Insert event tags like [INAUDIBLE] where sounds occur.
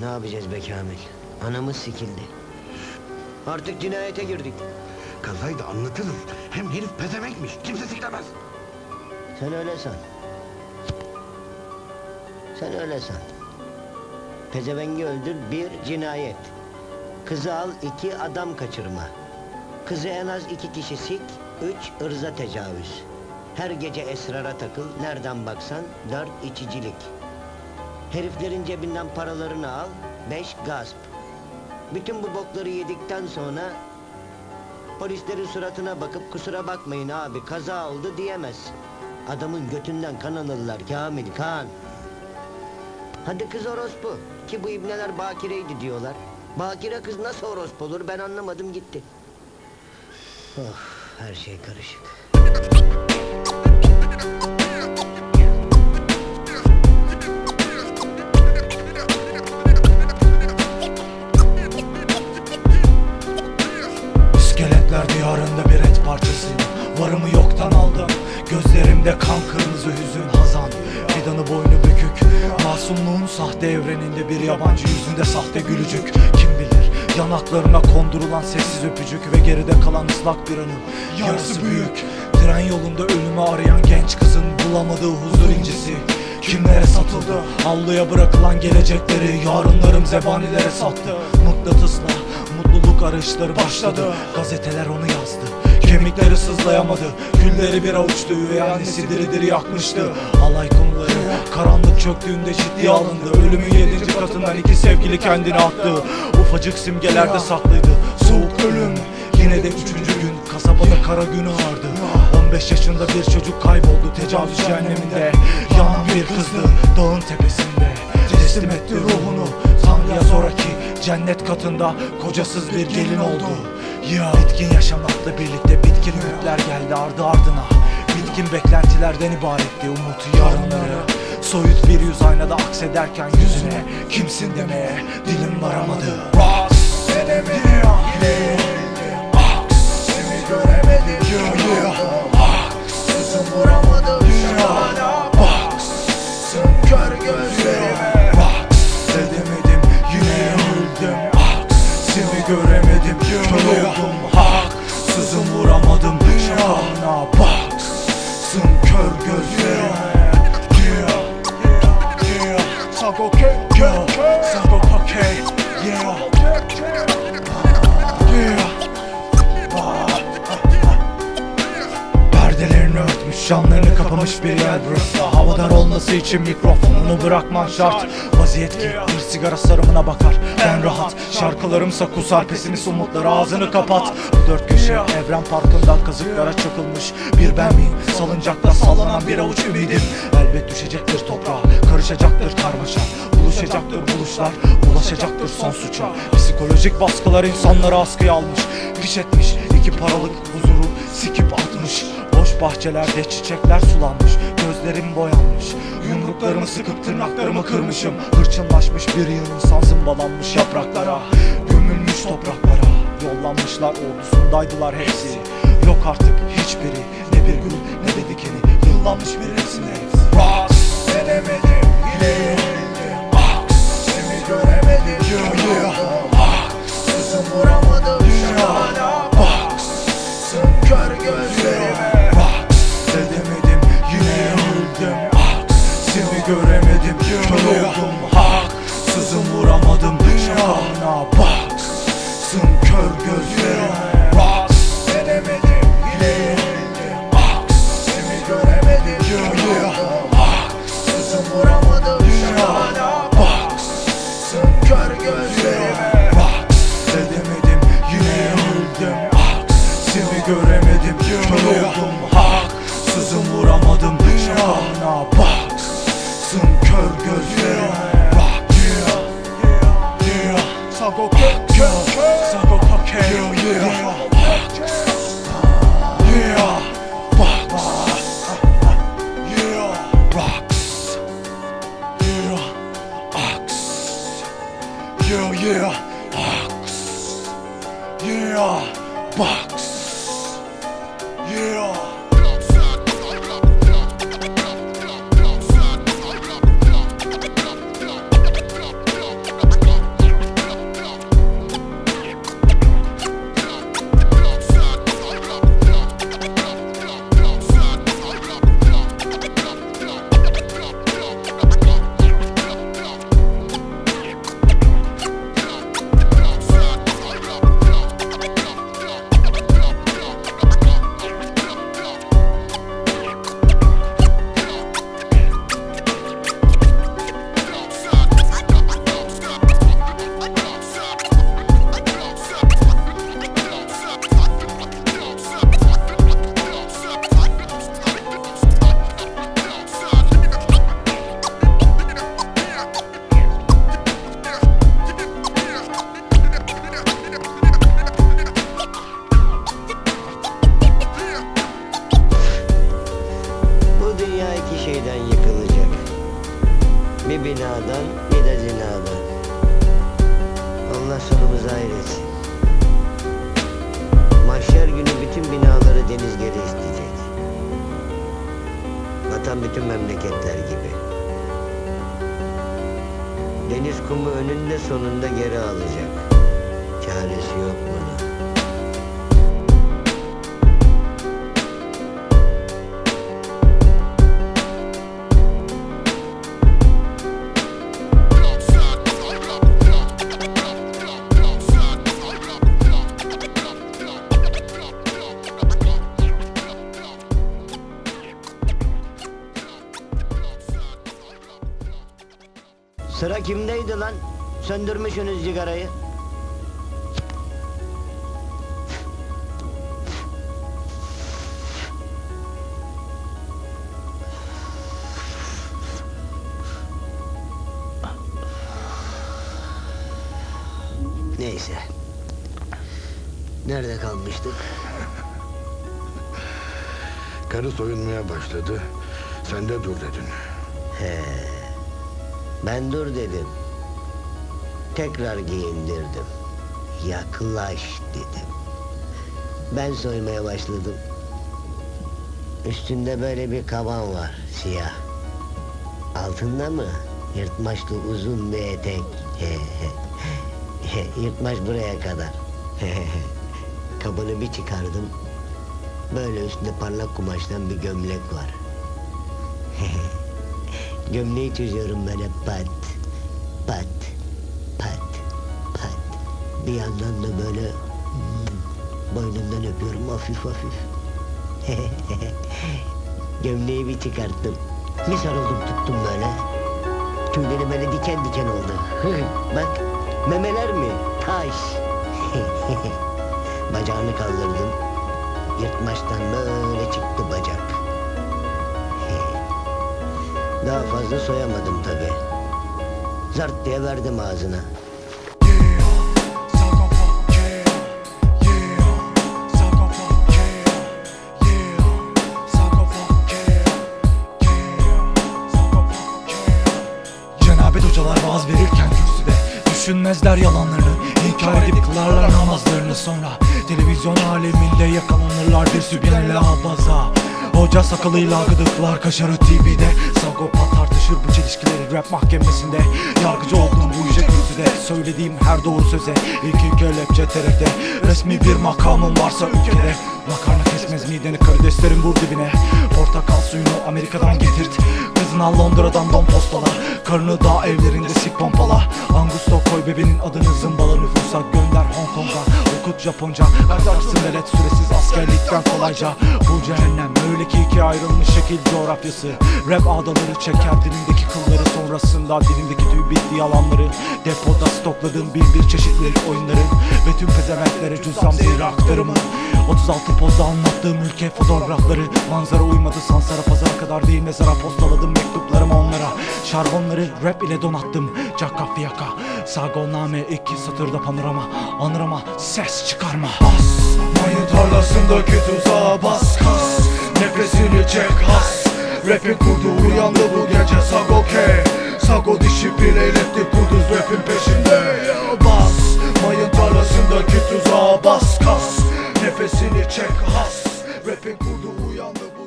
Ne yapacağız be Kamil? Anamız sikildi. Artık cinayete girdik. Kazaydı anlatırız. Hem herif pezemekmiş. Kimse siklemez. Sen öyle san. Sen öyle san. Pezevengi öldür bir cinayet. Kızı al iki adam kaçırma. Kızı en az iki kişi sik, üç ırza tecavüz. Her gece esrara takıl, nereden baksan dört içicilik. Heriflerin cebinden paralarını al, beş gasp. Bütün bu bokları yedikten sonra polislerin suratına bakıp kusura bakmayın abi kaza oldu diyemezsin. Adamın götünden kan alırlar Kamil kan. Hadi kız orospu ki bu ibneler bakireydi diyorlar. Bakire kız nasıl orospu olur ben anlamadım gitti. Of her şey karışık. Sahte evreninde bir yabancı yüzünde sahte gülücük. Kim bilir yanaklarına kondurulan sessiz öpücük Ve geride kalan ıslak bir anım Yarısı büyük. Tren yolunda ölümü arayan genç kızın bulamadığı huzur incisi. Kimlere satıldı? Avluya bırakılan gelecekleri Yarınlarım zebanilere sattı. Mıknatısla mutluluk arayışları başladı. Gazeteler onu yazdı Kemikleri sızlayamadı. Gülleri bir avuçtu Üvey annesi diri diri yakmıştı. Alay konuları Karanlık çöktüğünde ciddiye alındı. Ölümün yedinci katından iki sevgili kendini attı. Ufacık simgelerde saklıydı. Soğuk ölüm Yine de üçüncü gün. Kasabada kara gün ağardı 15 yaşında bir çocuk kayboldu Tecavüz cehenneminde. Yanan bir kızdı Dağın tepesinde. Teslim etti ruhunu. Tanrı'ya sonraki cennet katında Kocasız bir gelin oldu Ya bitkin yaşamakla birlikte bitkin ümitler geldi ardı ardına. Bitkin beklentilerden ibaretti umut yarınları. Soyut bir yüz aynada aksederken yüzüne Kimsin demeye dilim varamadı. Ras edemedim yine Aksimi göremedim yeah, yeah. Vuramadım Baksın kör gözlerime oldum Haksızım vuramadım. Şahana Baksın kör gözlerime Sako okay, yeah. Sako okay, yeah. Perdelerini örtmüş, camlarını kapamış bir yer burası. Havadar olması için mikrofonunu bırakman şart. Vaziyet ki bir sigara sarımına bakar. Ben rahat, şarkılarımsa kusar. Pesimist umutları ağzını kapat. Bu dört köşe evren parkında kazıklara çakılmış. Bir ben miyim, salıncakta sallanan bir avuç ümidim. Elbet düşecektir toprağa, karışacaktır karmaşa. Buluşacaktır buluşlar, ulaşacaktır son suça. Psikolojik baskılar insanları askıya almış. Piş etmiş. İki paralık huzuru sikip atmış. Boş bahçelerde çiçekler sulanmış Gözlerim boyanmış. Yumruklarımı sıkıp tırnaklarımı kırmışım. Hırçınlaşmış bir yıl insan zımbalanmış yapraklara. Gömülmüş topraklara Yollanmışlar ordusundaydılar hepsi. Yok artık hiçbiri Ne bir gül ne de dikeni. Yıllanmış bir resimde kör gözlerime memleketler gibi. Deniz kumu önünde sonunda geri alacak. Çaresi yok bunun. Kimdeydi lan? Söndürmüşsünüz cigarayı. Neyse. Nerede kalmıştık? Karı soyunmaya başladı. Sen de dur dedin. He. Ben dur dedim. Tekrar giyindirdim. Yaklaş dedim. Ben soymaya başladım. Üstünde böyle bir kaban var, siyah. Altında mı? Yırtmaçlı uzun bir etek. [LAUGHS] Yırtmaç buraya kadar. Kabını bir çıkardım. Böyle üstünde parlak kumaştan bir gömlek var. Gömleği çözüyorum böyle pat, pat. Bir yandan da böyle hmm, boynundan öpüyorum hafif hafif. [LAUGHS] Gömleği bir çıkarttım. Bir sarıldım tuttum böyle. Tüyleri böyle diken diken oldu. [LAUGHS] Bak memeler mi? Taş. [LAUGHS] Bacağını kaldırdım. Yırtmaçtan böyle çıktı bacak. Daha fazla soyamadım tabi. Zart diye verdim ağzına. Düşünmezler yalanlarını. İnkar edip kılarlar namazlarını sonra. Televizyon aleminde yakalanırlar bir sübyanele abaza. Hoca sakalıyla gıdıklar kaşarı TV'de Sagopa tartışır bu çelişkileri rap mahkemesinde. Yargıcı oldum bu yüce kürsüde Söylediğim her doğru söze. İki kelepçe terekte Resmi bir makamım varsa ülkede. Makarna kesmez mideni karideslerin vur dibine. Portakal suyunu Amerika'dan getirt Kızına Londra'dan don postala. Karını dağ evlerinde sik pompala. Angusto koy bebeğin adını zımbala. Nüfusa gönder Hong Kong'a. Okut Japonca. Kazarsın velet süresiz askerlikten kolayca. Bu cehennem öyle ki ikiye ayrılmış şekil coğrafyası. Rap ağdaları çeker dilimdeki kılları Sonrasında dilimdeki tüy bitti yalanları. Depoda stokladığım bin bir çeşitlilik oyunları. Ve tüm pezevenklere cüzdan bir aktarımı. 36 pozda anlattığım ülke fotoğrafları. Manzara uymadı Sansara pazara kadar değil mezara. Postaladım mektuplarımı onlara. Şarbonları rap ile donattım. Caka fiyaka. Sagoname iki satırda panorama. Anırama ses çıkarma. Bas Mayın tarlasındaki tuzağa bas kas. Nefesini çek has Rap'in kurdu uyandı bu gece Sago K Sago dişi bir eyletti kuduz rap'in peşinde. Bas Mayın tarlasındaki tuzağa bas kas. Nefesini çek has. Rap'in kurdu uyandı bu